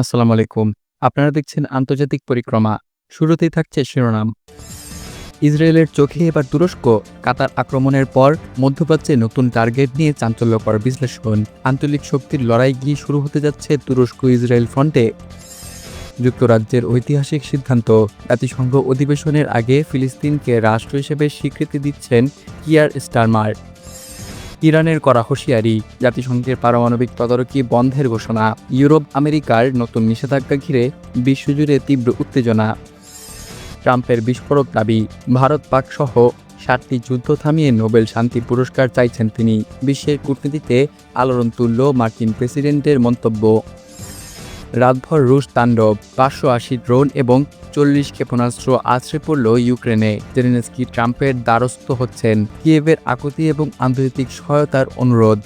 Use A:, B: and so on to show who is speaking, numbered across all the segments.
A: আসসালামু আলাইকুম। আপনারা দেখছেন আন্তর্জাতিক পরিক্রমা। শুরুতেই থাকছে শিরোনাম। ইসরায়েলের চোখে এবার তুরস্ক। কাতার আক্রমণের পর মধ্যপ্রাচ্যে নতুন টার্গেট নিয়ে চাঞ্চল্যকর বিশ্লেষণ। আঞ্চলিক শক্তির লড়াই গিয়ে শুরু হতে যাচ্ছে তুরস্ক ইসরায়েল ফ্রন্টে। যুক্তরাজ্যের ঐতিহাসিক সিদ্ধান্ত। জাতিসংঘ অধিবেশনের আগে ফিলিস্তিনকে রাষ্ট্র হিসেবে স্বীকৃতি দিচ্ছেন কিয়ার স্টারমার। ইরানের করা হুঁশিয়ারি। জাতিসংঘের পারমাণবিক তদারকি বন্ধের ঘোষণা। ইউরোপ, আমেরিকার নতুন নিষেধাজ্ঞা ঘিরে বিশ্বজুড়ে তীব্র উত্তেজনা। ট্রাম্পের বিস্ফোরক দাবি, ভারত পাক সহ সাতটি যুদ্ধ থামিয়ে নোবেল শান্তি পুরস্কার চাইছেন তিনি। বিশ্বের কূটনীতিতে আলোড়ন তুলল মার্কিন প্রেসিডেন্টের মন্তব্য। রাতভর রুশ তাণ্ডব, পাঁচশো আশি ড্রোন এবং চল্লিশ ক্ষেপণাস্ত্র আছড়ে পড়ল ইউক্রেনে। জেলেনস্কি ট্রাম্পের দ্বারস্থ হচ্ছেন কিয়েভের আকুতি এবং আন্তর্জাতিক সহায়তার অনুরোধ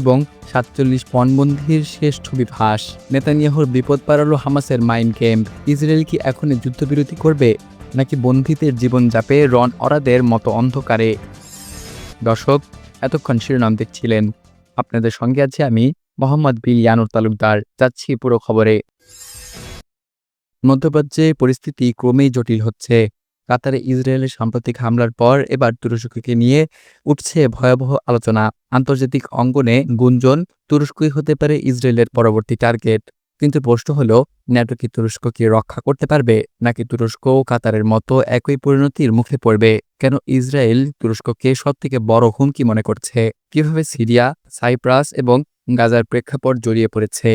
A: এবং সাতচল্লিশ পণবন্দির শেষ ছবি ফাঁস। নেতানিয়াহুর বিপদ পারালো হামাসের মাইন্ড ক্যাম্প। ইসরায়েল কি এখনই যুদ্ধবিরতি করবে, নাকি বন্ধিতের জীবন যাপে রন অরাদের মতো অন্ধকারে? দর্শক, এতক্ষণ শিরোনাম দেখছিলেন। আপনাদের সঙ্গে আছে আমি মোহাম্মদ বিল ইয়ানুর তালুকদার। যাচ্ছি পুরো খবরে। মধ্যপ্রাচ্যে পরিস্থিতি ক্রমেই জটিল হচ্ছে। কাতারে ইসরায়েলের সাম্প্রতিক হামলার পর এবার তুরস্ককে নিয়ে উঠছে ভয়াবহ আলোচনা। আন্তর্জাতিক অঙ্গনে গুঞ্জন, তুরস্কই হতে পারে ইসরায়েলের পরবর্তী টার্গেট। কিন্তু প্রশ্ন হলো, ন্যাটো কি তুরস্ককে রক্ষা করতে পারবে, নাকি তুরস্ক কাতারের মতো একই পরিণতির মুখে পড়বে? কেন ইসরায়েল তুরস্ককে সবথেকে বড় হুমকি মনে করছে? কীভাবে সিরিয়া, সাইপ্রাস এবং গাজার প্রেক্ষাপট জড়িয়ে পড়েছে?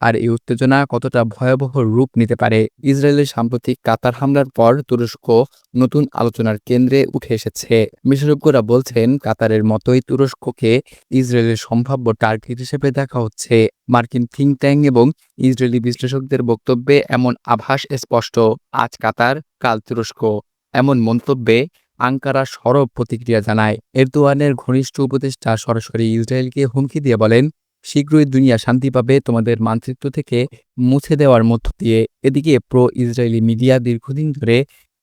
A: আর এই উত্তেজনা কতটা ভয়াবহ রূপ নিতে পারে ইসরায়েলের সাম্প্রতিক কাতার হামলার পর তুরস্ক নতুন আলোচনার কেন্দ্রে উঠে এসেছে। বিশেষজ্ঞরা বলছেন, কাতারের মতোই তুরস্ককে ইসরায়েলের সম্ভাব্য টার্গেট হিসেবে দেখা হচ্ছে। মার্কিন থিঙ্ক ট্যাঙ্ক এবং ইসরায়েলি বিশ্লেষকদের বক্তব্যে এমন আভাস স্পষ্ট, আজ কাতার, কাল তুরস্ক। এমন মন্তব্যে আঙ্কারা সরব প্রতিক্রিয়া জানায়। এরদোয়ানের ঘনিষ্ঠ উপদেষ্টা সরাসরি ইসরায়েলকে হুমকি দিয়ে বলেন শীঘ্রই দুনিয়া শান্তি পাবে তোমাদের মানচিত্র থেকে মুছে দেওয়ার মধ্য দিয়ে। এদিকে প্রো ইসরায়েলি মিডিয়া দীর্ঘদিন ধরে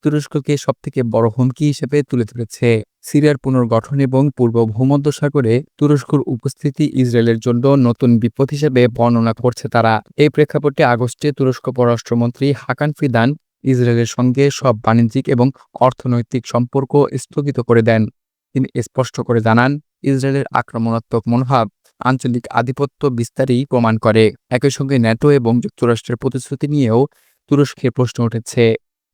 A: তুরস্ককে সবথেকে বড় হুমকি হিসেবে তুলে ধরেছে। সিরিয়ার পুনর্গঠন এবং পূর্ব ভূমধ্যসাগরে তুরস্কর উপস্থিতি ইসরায়েলের জন্য নতুন বিপদ হিসেবে বর্ণনা করছে তারা। এই প্রেক্ষাপটে আগস্টে তুরস্ক পররাষ্ট্রমন্ত্রী হাকান ফিদান ইসরায়েলের সঙ্গে সব বাণিজ্যিক এবং অর্থনৈতিক সম্পর্ক স্থগিত করে দেন। তিনি স্পষ্ট করে জানান, ইসরায়েলের আক্রমণাত্মক মনোভাব আঞ্চলিক আধিপত্য বিস্তারই প্রমাণ করে। একই সঙ্গে ন্যাটো এবং যুক্তরাষ্ট্রের প্রতিশ্রুতি নিয়েও তুরস্কের প্রশ্ন উঠেছে।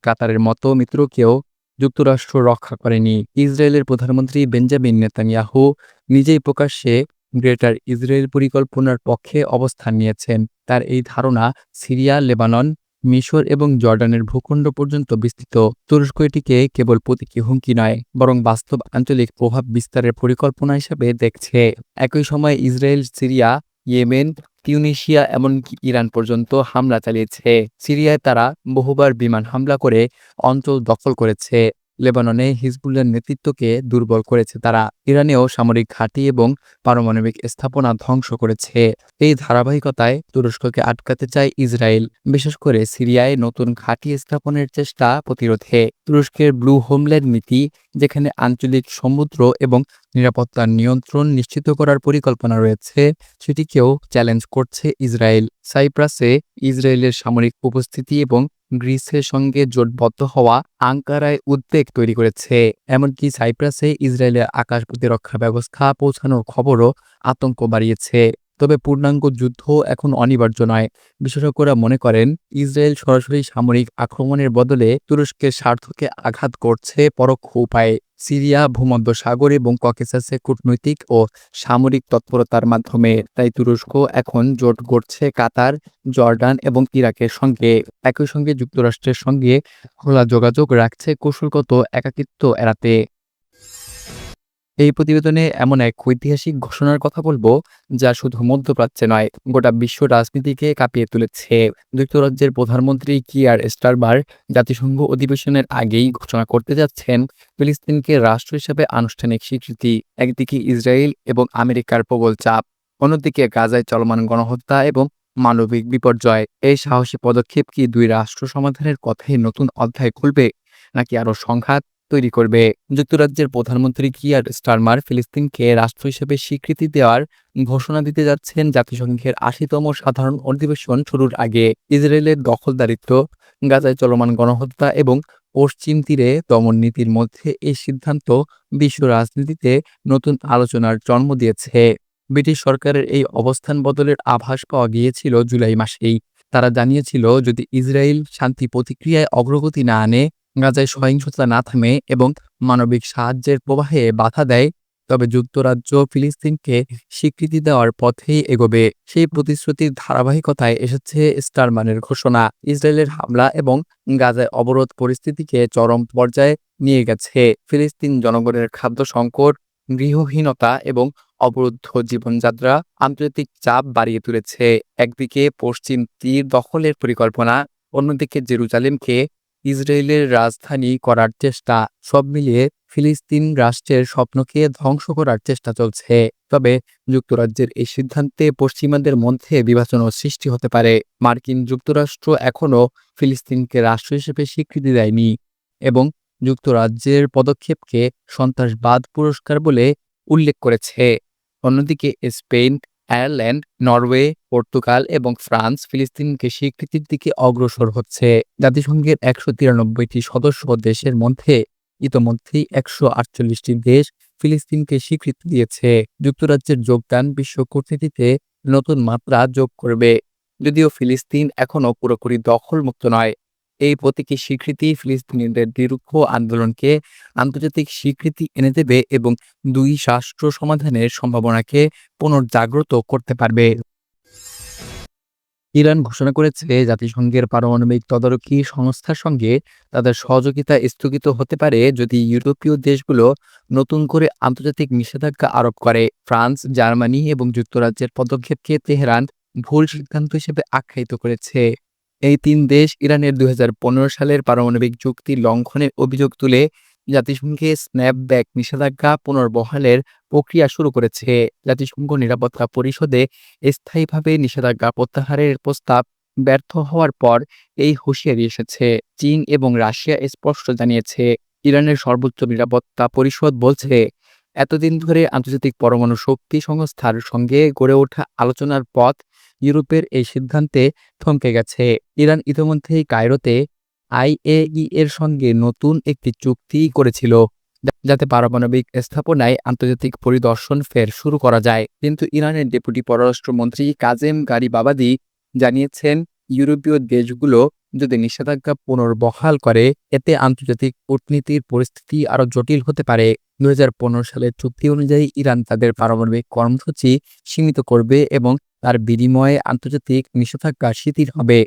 A: কাতারের মতো মিত্রকেও যুক্তরাষ্ট্র রক্ষা করেনি। ইসরায়েলের প্রধানমন্ত্রী বেঞ্জামিন নেতানিয়াহু নিজেই প্রকাশ্যে গ্রেটার ইসরায়েল পরিকল্পনার পক্ষে অবস্থান নিয়েছেন। তার এই ধারণা সিরিয়া, লেবানন মিশর এবং জর্ডানের ভূখণ্ড পর্যন্ত বিস্তৃত। তুরস্ক এটিকে কেবল প্রতীকী হুমকি নয়, বরং বাস্তব আঞ্চলিক প্রভাব বিস্তারের পরিকল্পনা হিসেবে দেখছে। একই সময়ে ইসরায়েল, সিরিয়া, ইয়েমেন, তিউনিশিয়া এমনকি ইরান পর্যন্ত হামলা চালিয়েছে। সিরিয়ায় তারা বহুবার বিমান হামলা করে অঞ্চল দখল করেছে। লেবাননে হিজবুল্লার নেতৃত্বকে দুর্বল করেছে। তারা ইরানেও সামরিক ঘাঁটি এবং পারমাণবিক স্থাপনা ধ্বংস করেছে। এই ধারাবাহিকতায় তুরস্ককে আটকাতে চায় ইসরায়েল, বিশেষ করে সিরিয়ায় নতুন ঘাঁটি স্থাপনের চেষ্টা প্রতিরোধে। তুরস্কের ব্লু হোমল্যান্ড নীতি, যেখানে আঞ্চলিক সমুদ্র এবং নিরাপত্তার নিয়ন্ত্রণ নিশ্চিত করার পরিকল্পনা রয়েছে, সেটিকেও চ্যালেঞ্জ করছে ইসরায়েল। সাইপ্রাসে ইসরায়েলের সামরিক উপস্থিতি এবং গ্রিসের সঙ্গে জোটবদ্ধ হওয়া আঙ্কারায় উদ্বেগ তৈরি করেছে। এমনকি সাইপ্রাসে ইসরায়েলের আকাশ প্রতিরক্ষা ব্যবস্থা পৌঁছানোর খবরও আতঙ্ক বাড়িয়েছে। তবে পূর্ণাঙ্গ যুদ্ধ এখন অনিবার্য নয়। বিশেষজ্ঞরা মনে করেন, ইসরায়েল সরাসরি সামরিক আক্রমণের বদলে তুরস্কের স্বার্থকে আঘাত করছে পরোক্ষ উপায়ে। সিরিয়া ভূমধ্য ভূমধ্যসাগর এবং ককেসাসে কূটনৈতিক ও সামরিক তৎপরতার মাধ্যমে তাই তুরস্ক এখন জোট গড়ছে কাতার, জর্ডান এবং ইরাকের সঙ্গে। একই সঙ্গে যুক্তরাষ্ট্রের সঙ্গে খোলা যোগাযোগ রাখছে কৌশলগত একাকিত্ব এড়াতে। এই প্রতিবেদনে এমন এক ঐতিহাসিক ঘোষণার কথা বলব, যা শুধু মধ্যপ্রাচ্যে নয়, গোটা বিশ্ব রাজনীতিকে কাঁপিয়ে তুলেছে। যুক্তরাজ্যের প্রধানমন্ত্রী কিয়ার স্টারবার জাতিসংঘ অধিবেশনের আগেই ঘোষণা করতে যাচ্ছেন ফিলিস্তিনকে রাষ্ট্র হিসেবে আনুষ্ঠানিক স্বীকৃতি, একদিকে ইসরায়েল এবং আমেরিকার প্রবল চাপ, অন্যদিকে গাজায় চলমান গণহত্যা এবং মানবিক বিপর্যয়। এই সাহসী পদক্ষেপ কি দুই রাষ্ট্র সমাধানের কথাই নতুন অধ্যায় খুলবে, নাকি আরও সংঘাত তৈরি করবে। যুক্তরাজ্যের প্রধানমন্ত্রী কিয়ার স্টারমার ফিলিস্তিনকে রাষ্ট্র হিসেবে স্বীকৃতি দেওয়ার ঘোষণা দিতে যাচ্ছেন জাতিসংঘের আশিতম সাধারণ অধিবেশন শুরুর আগে। ইসরায়েলের দখলদারিত্ব, গাজায় চলমান গণহত্যা এবং পশ্চিম তীরে দমন নীতির মধ্যে এই সিদ্ধান্ত বিশ্ব রাজনীতিতে নতুন আলোচনার জন্ম দিয়েছে। ব্রিটিশ সরকারের এই অবস্থান বদলের আভাস পাওয়া গিয়েছিল জুলাই মাসেই। তারা জানিয়েছিল, যদি ইসরায়েল শান্তি প্রতিক্রিয়ায় অগ্রগতি না আনে গাজায় সহিংসতা না থামে এবং মানবিক সাহায্যের প্রবাহে বাধা দেয়, তবে যুক্তরাজ্য ফিলিস্তিনকে স্বীকৃতি দেওয়ার পথেই এগোবে। সেই প্রতিশ্রুতির ধারাবাহিকতায় এসেছে স্টারমানের ঘোষণা। ইসরায়েলের হামলা এবং গাজায় অবরোধ পরিস্থিতিকে চরম পর্যায়ে নিয়ে গেছে। ফিলিস্তিন জনগণের খাদ্য সংকট, গৃহহীনতা এবং অবরুদ্ধ জীবনযাত্রা আন্তর্জাতিক চাপ বাড়িয়ে তুলেছে। একদিকে পশ্চিম তীর দখলের পরিকল্পনা, অন্যদিকে জেরুজালেমকে ইসরায়েলের রাজধানী করার চেষ্টা, সব মিলিয়ে ফিলিস্তিন রাষ্ট্রের স্বপ্নকে ধ্বংস করার চেষ্টা চলছে। তবে যুক্তরাজ্যের এই সিদ্ধান্তে পশ্চিমাদের মধ্যে বিভাজনও সৃষ্টি হতে পারে। মার্কিন যুক্তরাষ্ট্র এখনও ফিলিস্তিনকে রাষ্ট্র হিসেবে স্বীকৃতি দেয়নি এবং যুক্তরাজ্যের পদক্ষেপকে সন্ত্রাসবাদ পুরস্কার বলে উল্লেখ করেছে। অন্যদিকে স্পেন আয়ারল্যান্ড, নরওয়ে, পর্তুগাল এবং ফ্রান্স ফিলিস্তিনকে স্বীকৃতির দিকে অগ্রসর হচ্ছে। জাতিসংঘের একশো তিরানব্বইটি সদস্য দেশের মধ্যে ইতোমধ্যেই একশো আটচল্লিশটি দেশ ফিলিস্তিনকে স্বীকৃতি দিয়েছে। যুক্তরাজ্যের যোগদান বিশ্ব কূটনীতিতে নতুন মাত্রা যোগ করবে। যদিও ফিলিস্তিন এখনও পুরোপুরি দখলমুক্ত নয় এই প্রতীকী স্বীকৃতি ফিলিস্তিনিদের দীর্ঘ আন্দোলনকে আন্তর্জাতিক স্বীকৃতি এনে দেবে এবং দুই রাষ্ট্র সমাধানের সম্ভাবনাকে পুনর্জাগ্রত করতে পারবে। ইরান ঘোষণা করেছে জাতিসংঘের পারমাণবিক তদারকি সংস্থার সঙ্গে তাদের সহযোগিতা স্থগিত হতে পারে যদি ইউরোপীয় দেশগুলো নতুন করে আন্তর্জাতিক নিষেধাজ্ঞা আরোপ করে। ফ্রান্স, জার্মানি এবং যুক্তরাজ্যের পদক্ষেপকে তেহরান ভুল সিদ্ধান্ত হিসেবে আখ্যায়িত করেছে। এই তিন দেশ ইরানের দুই হাজার পনেরো সালের পারমাণবিক চুক্তি লঙ্ঘনের অভিযোগ তুলে জাতিসংঘে স্ন্যাপব্যাক নিষেধাজ্ঞা পুনর্বহালের প্রক্রিয়া শুরু করেছে। জাতিসংঘ নিরাপত্তা পরিষদে স্থায়ীভাবে নিষেধাজ্ঞা প্রত্যাহারের প্রস্তাব ব্যর্থ হওয়ার পর এই হুঁশিয়ারি এসেছে। চীন এবং রাশিয়া স্পষ্ট জানিয়েছে, ইরানের সর্বোচ্চ নিরাপত্তা পরিষদ বলছে, এতদিন ধরে আন্তর্জাতিক পরমাণু শক্তি সংস্থার সঙ্গে গড়ে ওঠা আলোচনার পথ ইউরোপের এই সিদ্ধান্তে থমকে গেছে। ইরান ইতিমধ্যেই কায়রোতে আইএই এর সঙ্গে নতুন একটি চুক্তি করেছিল, যাতে পারমাণবিক স্থাপনায় আন্তর্জাতিক পরিদর্শন ফের শুরু করা যায়। কিন্তু ইরানের ডেপুটি পররাষ্ট্রমন্ত্রী কাজেম গারিবাবাদি জানিয়েছেন, ইউরোপীয় দেশগুলো যদি নিষেধাজ্ঞা পুনর্বহাল করে, এতে আন্তর্জাতিক কূটনীতির পরিস্থিতি আরও জটিল হতে পারে। দু হাজার পনেরো সালের চুক্তি অনুযায়ী ইরান তাদের পারমাণবিক কর্মসূচি সীমিত করবে এবং তার বিনিময়ে আন্তর্জাতিক নিষেধাজ্ঞা শিথিল হবে।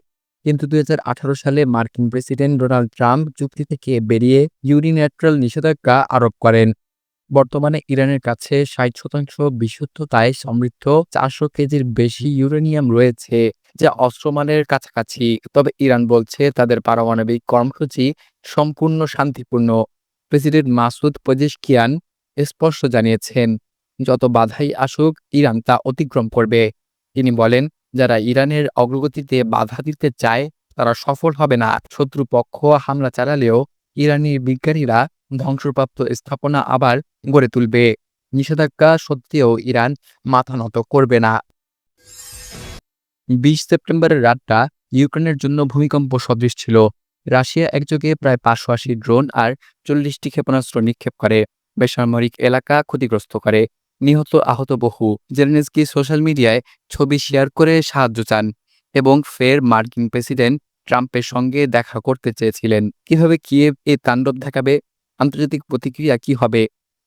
A: কিন্তু দুই হাজার আঠারো সালে মার্কিন প্রেসিডেন্ট ডোনাল্ড ট্রাম্প চুক্তি থেকে বেরিয়ে ইউনিল্যাট্রাল নিষেধাজ্ঞা আরোপ করেন। বর্তমানে ইরানের কাছে ষাট শতাংশ বিশুদ্ধতায় সমৃদ্ধ চারশো কেজির বেশি ইউরেনিয়াম রয়েছে, যা অস্ত্রমানের কাছাকাছি। তবে ইরান বলছে তাদের পারমাণবিক কর্মসূচি সম্পূর্ণ শান্তিপূর্ণ। প্রেসিডেন্ট মাসুদ পজেশকিয়ান স্পষ্ট জানিয়েছেন, যত বাধাই আসুক, ইরান তা অতিক্রম করবে। তিনি বলেন, যারা ইরানের অগ্রগতিতে বাধা দিতে চায়, তারা সফল হবে না। শত্রুপক্ষ হামলা চালালেও ইরানি বিজ্ঞানীরা ধ্বংসপ্রাপ্ত স্থাপনা আবার গড়ে তুলবে। নিষেধাজ্ঞা সত্ত্বেও ইরান মাথা নত করবে না। বিশ সেপ্টেম্বরের রাতটা ইউক্রেনের জন্য ভূমিকম্প সদৃশ ছিল। রাশিয়া একযোগে প্রায় পাঁচশো আশি ড্রোন আর চল্লিশটি ক্ষেপণাস্ত্র নিক্ষেপ করে। বেসামরিক এলাকা ক্ষতিগ্রস্ত করে। নিহত আহত বহু জেলেনস্কি সোশ্যাল মিডিয়ায় ছবি শেয়ার করে সাহায্য চান এবং ফের মার্কিন প্রেসিডেন্ট ট্রাম্পের সঙ্গে দেখা করতে চেয়েছিলেন। কীভাবে কিয়েভ এ তাণ্ডব দেখাবে? আন্তর্জাতিক প্রতিক্রিয়া কি হবে?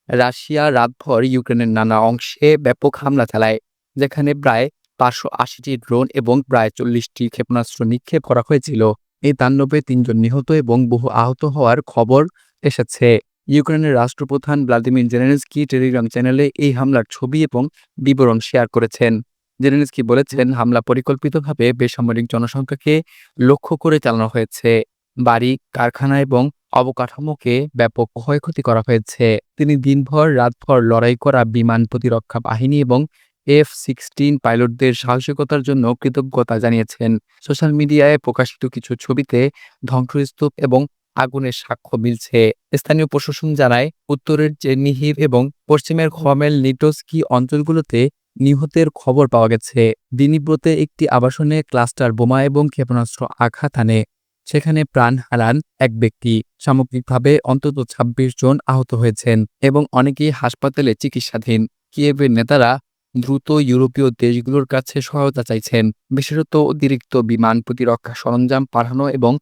A: রাশিয়া রাতভর ইউক্রেনের নানা অংশে ব্যাপক হামলা চালায়, যেখানে প্রায় পাঁচশো আশিটি ড্রোন এবং প্রায় চল্লিশটি ক্ষেপণাস্ত্র নিক্ষেপ করা হয়েছিল। এই তাণ্ডবে তিনজন নিহত এবং বহু আহত হওয়ার খবর এসেছে। ইউক্রেনের রাষ্ট্রপ্রধান ভ্লাদিমির জেলেনস্কি টেলিগ্রাম চ্যানেলে এই হামলার ছবি এবং বিবরণ শেয়ার করেছেন। জেলেনস্কি বলেছেন, হামলা পরিকল্পিতভাবে বেসামরিক জনসংখ্যাকে লক্ষ্য করে চালানো হয়েছে। বাড়ি, কারখানা এবং অবকাঠামোকে ব্যাপক ক্ষয়ক্ষতি করা হয়েছে। তিনি দিনভর রাতভর লড়াই করা বিমান প্রতিরক্ষা বাহিনী এবং এফ সিক্সটিন পাইলটদের সাহসিকতার জন্য কৃতজ্ঞতা জানিয়েছেন। সোশ্যাল মিডিয়ায় প্রকাশিত কিছু ছবিতে ধ্বংসস্তূপ এবং আগুনের সাক্ষ্য মিলছে। স্থানীয় প্রশাসন জানায়, উত্তরের চেরনিহিভ এবং পশ্চিমের খমেল নিটোস্কি অঞ্চলগুলোতে নিহতের খবর পাওয়া গেছে। দিনীব্রতে একটি আবাসনে ক্লাস্টার বোমা এবং ক্ষেপণাস্ত্র আঘাত আনে সেখানে প্রাণ হারান এক ব্যক্তি। সামগ্রিকভাবে অন্তত ২৬ জন আহত হয়েছেন এবং অনেকেই হাসপাতালে চিকিৎসাধীন। কিয়েভের নেতারা দ্রুত ইউরোপীয় দেশগুলোর কাছে সহায়তা চাইছেন। বিশেষত অতিরিক্ত বিমান প্রতিরক্ষা সরঞ্জাম পাঠানো এবং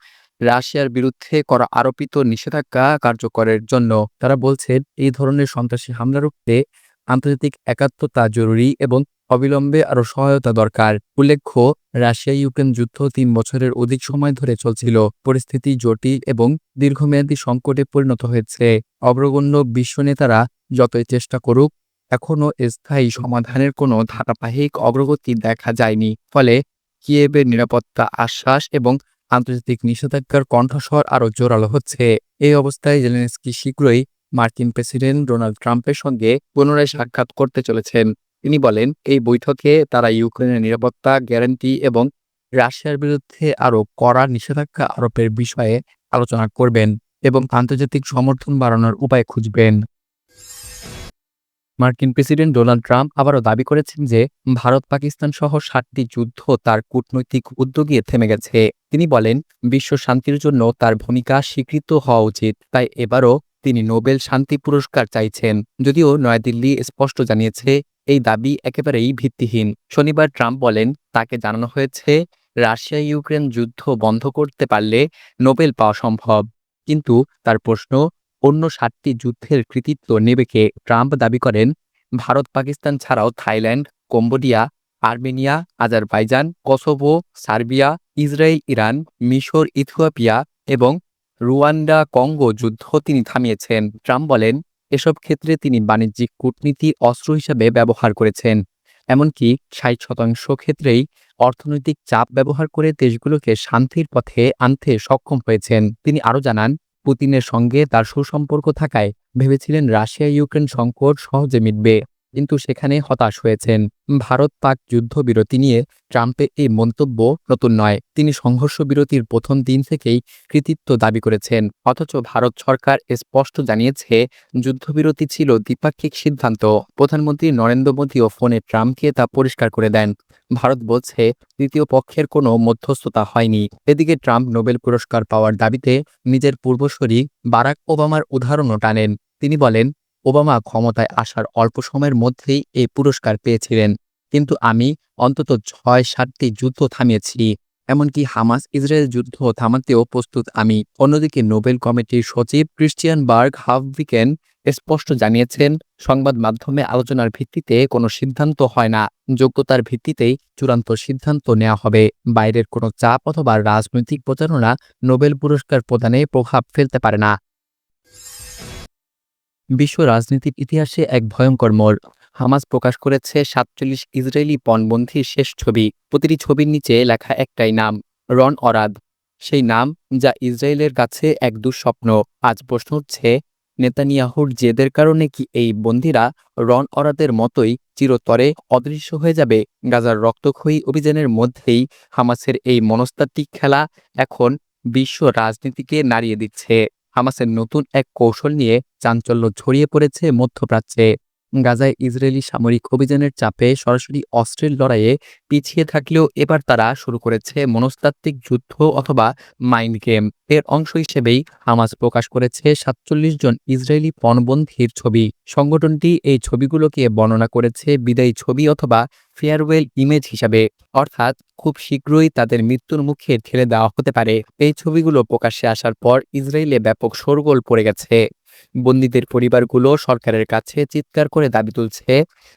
A: রাশিয়ার বিরুদ্ধে করা আরোপিত নিষেধাজ্ঞা কার্যকরের জন্য তারা বলছেন, এই ধরনের সন্ত্রাসী হামলা রুখতে আন্তর্জাতিক একাত্মতা জরুরি এবং অবিলম্বে আরও সহায়তা দরকার। উল্লেখ্য রাশিয়া ইউক্রেন যুদ্ধ তিন বছরের অধিক সময় ধরে চলছিল। পরিস্থিতি জটিল এবং দীর্ঘমেয়াদী সংকটে পরিণত হয়েছে। অগ্রগণ্য বিশ্ব নেতারা যতই চেষ্টা করুক, এখনও স্থায়ী সমাধানের কোনো ধারাবাহিক অগ্রগতি দেখা যায়নি। ফলে কিয়েবের নিরাপত্তা আশ্বাস এবং আন্তর্জাতিক নিষেধাজ্ঞার কণ্ঠস্বর আরও জোরালো হচ্ছে। এই অবস্থায় জেলেনস্কি শীঘ্রই মার্কিন প্রেসিডেন্ট ডোনাল্ড ট্রাম্পের সঙ্গে পুনরায় সাক্ষাৎ করতে চলেছেন। তিনি বলেন, এই বৈঠকে তারা ইউক্রেনের নিরাপত্তা গ্যারান্টি এবং রাশিয়ার বিরুদ্ধে আরও কড়া নিষেধাজ্ঞা আরোপের বিষয়ে আলোচনা করবেন এবং আন্তর্জাতিক সমর্থন বাড়ানোর উপায় খুঁজবেন। মার্কিন প্রেসিডেন্ট ডোনাল্ড ট্রাম্প আবারও দাবি করেছেন যে ভারত পাকিস্তান সহ সাতটি যুদ্ধ তার কূটনৈতিক উদ্যোগে থেমে গেছে। তিনি বলেন, বিশ্ব শান্তির জন্য তার ভূমিকা স্বীকৃত হওয়া উচিত, তাই এবারও তিনি নোবেল শান্তি পুরস্কার চাইছেন। যদিও নয়াদিল্লি স্পষ্ট জানিয়েছে, এই দাবি একেবারেই ভিত্তিহীন। শনিবার ট্রাম্প বলেন, তাকে জানানো হয়েছে রাশিয়া ইউক্রেন যুদ্ধ বন্ধ করতে পারলে নোবেল পাওয়া সম্ভব। কিন্তু তার প্রশ্ন অন্য সাতটি যুদ্ধের কৃতিত্ব নেবে কে? ট্রাম্প দাবি করেন, ভারত, পাকিস্তান ছাড়াও Thailand, Cambodia, Armenia, Azerbaijan, Kosovo, Serbia, Israel, Iran, মিশর, ইথিওপিয়া এবং রুয়ান্ডা, কঙ্গো যুদ্ধ তিনি থামিয়েছেন। ট্রাম্প বলেন, এসব ক্ষেত্রে তিনি বাণিজ্যিক কূটনীতি অস্ত্র হিসাবে ব্যবহার করেছেন। এমনকি ষাট শতাংশ ক্ষেত্রেই অর্থনৈতিক চাপ ব্যবহার করে দেশগুলোকে শান্তির পথে আনতে সক্ষম হয়েছেন। তিনি আরও জানান পুতিনের সঙ্গে তার সুসম্পর্ক থাকায় ভেবেছিলেন রাশিয়া ইউক্রেন সংকট সহজে মিটবে। কিন্তু সেখানে হতাশ হয়েছেন। ভারত পাক যুদ্ধবিরতি নিয়ে ট্রাম্পের এই মন্তব্য নতুন নয়। তিনি সংঘর্ষ বিরতির প্রথম দিন থেকেই কৃতিত্ব দাবি করেছেন। অথচ ভারত সরকার স্পষ্ট জানিয়েছে, যুদ্ধবিরতি ছিল দ্বিপাক্ষিক সিদ্ধান্ত। প্রধানমন্ত্রী নরেন্দ্র মোদীও ফোনে ট্রাম্পকে তা পরিষ্কার করে দেন। ভারত বলছে তৃতীয় পক্ষের কোনো মধ্যস্থতা হয়নি। এদিকে ট্রাম্প নোবেল পুরস্কার পাওয়ার দাবিতে নিজের পূর্বসরী বারাক ওবামার উদাহরণও টানেন। তিনি বলেন ওবামা ক্ষমতায় আসার অল্প সময়ের মধ্যেই এই পুরস্কার পেয়েছিলেন। কিন্তু আমি অন্তত ছয়, সাতটি যুদ্ধ থামিয়েছি, এমনকি হামাস ইসরায়েল যুদ্ধ থামাতেও প্রস্তুত আমি। অন্যদিকে নোবেল কমিটির সচিব ক্রিশ্চিয়ান বার্গ হাফভিকেন স্পষ্ট জানিয়েছেন, সংবাদ মাধ্যমে আলোচনার ভিত্তিতে কোনো সিদ্ধান্ত হয় না, যোগ্যতার ভিত্তিতেই চূড়ান্ত সিদ্ধান্ত নেওয়া হবে। বাইরের কোনো চাপ অথবা রাজনৈতিক প্রচারণা নোবেল পুরস্কার প্রদানে প্রভাব ফেলতে পারে না। বিশ্ব রাজনীতির ইতিহাসে এক ভয়ঙ্কর মোড়। হামাস প্রকাশ করেছে সাতচল্লিশ ইসরায়েলি পণবন্ধির শেষ ছবি। প্রতিটি ছবির নিচে লেখা একটাই নাম, রন অরাদ। সেই নাম, যা ইসরায়েলের কাছে এক দুঃস্বপ্ন। আজ প্রশ্ন উঠছে, নেতানিয়াহুর জেদের কারণে কি এই বন্দিরা রন অরাদের মতোই চিরতরে অদৃশ্য হয়ে যাবে? গাজার রক্তক্ষয়ী অভিযানের মধ্যেই হামাসের এই মনস্তাত্ত্বিক খেলা এখন বিশ্ব রাজনীতিকে নাড়িয়ে দিচ্ছে। হামাসের নতুন এক কৌশল নিয়ে চাঞ্চল্য ছড়িয়ে পড়েছে মধ্যপ্রাচ্যে। গাজায় ইসরায়েলি সামরিক অভিযানের চাপে সরাসরি অস্ত্রের লড়াইয়ে পিছিয়ে থাকলেও এবার তারা শুরু করেছে মনস্তাত্ত্বিক যুদ্ধ অথবা মাইন্ড গেম। এর অংশ হিসেবেই হামাস প্রকাশ করেছে সাতচল্লিশ জন ইসরায়েলি পণবন্ধির ছবি। সংগঠনটি এই ছবিগুলোকে বর্ণনা করেছে বিদায়ী ছবি অথবা ফেয়ারওয়েল ইমেজ হিসাবে। অর্থাৎ খুব শীঘ্রই তাদের মৃত্যুর মুখে ঠেলে দেওয়া হতে পারে। এই ছবিগুলো প্রকাশ্যে আসার পর ইসরায়েলে ব্যাপক শোরগোল পড়ে গেছে। বন্দীদের পরিবারগুলো সরকারের কাছে চিৎকার করে দাবি তুলছে।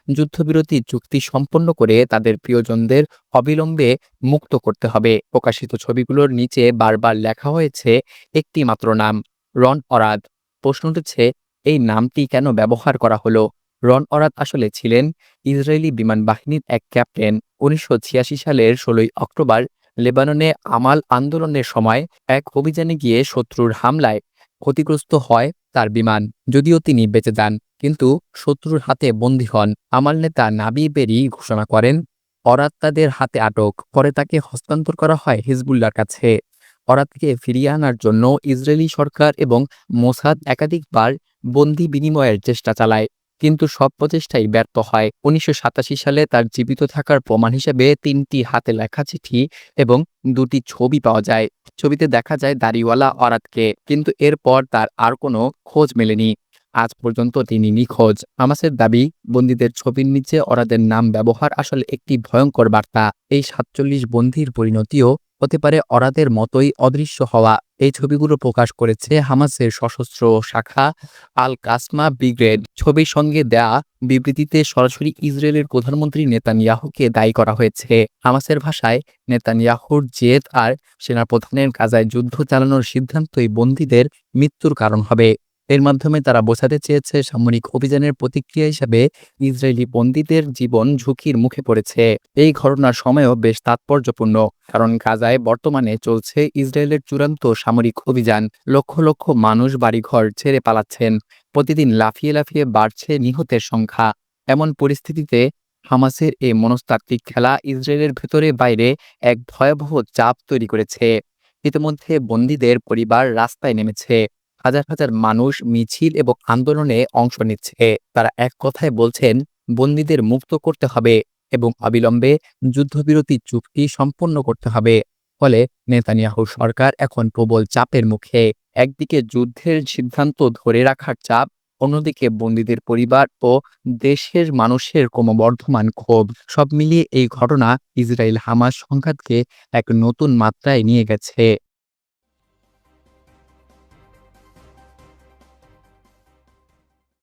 A: যুদ্ধবিরতি চুক্তি সম্পন্ন করে তাদের প্রিয়জনদের অবিলম্বে মুক্ত করতে হবে। প্রকাশিত ছবিগুলোর নিচে বারবার লেখা হয়েছে একটি মাত্র নাম রন অরাদ। প্রশ্ন উঠেছে, এই নামটি কেন ব্যবহার করা হলো? রন অরাদ আসলে ছিলেন ইসরায়েলি বিমান বাহিনীর এক ক্যাপ্টেন। উনিশশো ছিয়াশি সালের ষোলোই অক্টোবর লেবাননে আমাল আন্দোলনের সময় এক অভিযানে গিয়ে শত্রুর হামলায় ক্ষতিগ্রস্ত হয় তার বিমান, যদিও তিনি বেঁচে যান, কিন্তু শত্রুর হাতে বন্দী হন। আমার নেতা নাবি বেরি ঘোষণা করেন অরাত তাদের হাতে আটক, পরে তাকে হস্তান্তর করা হয় হিজবুল্লার কাছে। অরাতকে ফিরিয়ে আনার জন্য ইসরায়েলি সরকার এবং মোসাদ একাধিকবার বন্দি বিনিময়ের চেষ্টা চালায়। কিন্তু সব প্রচেষ্টাই ব্যর্থ হয়। উনিশশো সাতাশি সালে তার জীবিত থাকার প্রমাণ হিসেবে তিনটি হাতে লেখা চিঠি এবং দুটি ছবি পাওয়া যায়। ছবিতে দেখা যায় দাড়িওয়ালা অরাতকে, কিন্তু এরপর তার আর কোনো খোঁজ মেলেনি। আজ পর্যন্ত তিনি নিখোঁজ। হামাসের দাবি, বন্দীদের ছবির নিচে অরাদের নাম ব্যবহার আসলে একটি ভয়ঙ্কর বার্তা। এই সাতচল্লিশ বন্দির পরিণতিও হতে পারে অরাদের মতোই অদৃশ্য হওয়া। এই ছবিগুলো প্রকাশ করেছে হামাসের সশস্ত্র শাখা আল কাসমা ব্রিগেড। ছবির সঙ্গে দেয়া বিবৃতিতে সরাসরি ইসরায়েলের প্রধানমন্ত্রী নেতানিয়াহুকে দায়ী করা হয়েছে। হামাসের ভাষায়, নেতানিয়াহুর জেদ আর সেনাপ্রধানের গাজায় যুদ্ধ চালানোর সিদ্ধান্তই বন্দীদের মৃত্যুর কারণ হবে। এর মাধ্যমে তারা বোঝাতে চেয়েছে, সামরিক অভিযানের প্রতিক্রিয়া হিসেবে ইসরায়েলি বন্দীদের জীবন ঝুঁকির মুখে পড়েছে। এই ঘটনার সময়ও বেশ তাৎপর্যপূর্ণ, কারণ গাজায় বর্তমানে চলছে ইসরায়েলের চূড়ান্ত সামরিক অভিযান। লক্ষ লক্ষ মানুষ বাড়িঘর ছেড়ে পালাচ্ছেন। প্রতিদিন লাফিয়ে লাফিয়ে বাড়ছে নিহতের সংখ্যা। এমন পরিস্থিতিতে হামাসের এই মনস্তাত্ত্বিক খেলা ইসরায়েলের ভেতরে বাইরে এক ভয়াবহ চাপ তৈরি করেছে। ইতিমধ্যে বন্দীদের পরিবার রাস্তায় নেমেছে। হাজার হাজার মানুষ মিছিল এবং আন্দোলনে অংশ নিচ্ছে। তারা এক কথায় বলছেন, বন্দীদের মুক্ত করতে হবে এবং অবিলম্বে যুদ্ধবিরতি চুক্তি সম্পন্ন করতে হবে। ফলে নেতানিয়াহু সরকার এখন প্রবল চাপের মুখে। একদিকে যুদ্ধের সিদ্ধান্ত ধরে রাখার চাপ, অন্যদিকে বন্দীদের পরিবার ও দেশের মানুষের ক্রমবর্ধমান ক্ষোভ। সব মিলিয়ে এই ঘটনা ইসরায়েল হামাস সংঘাতকে এক নতুন মাত্রায় নিয়ে গেছে।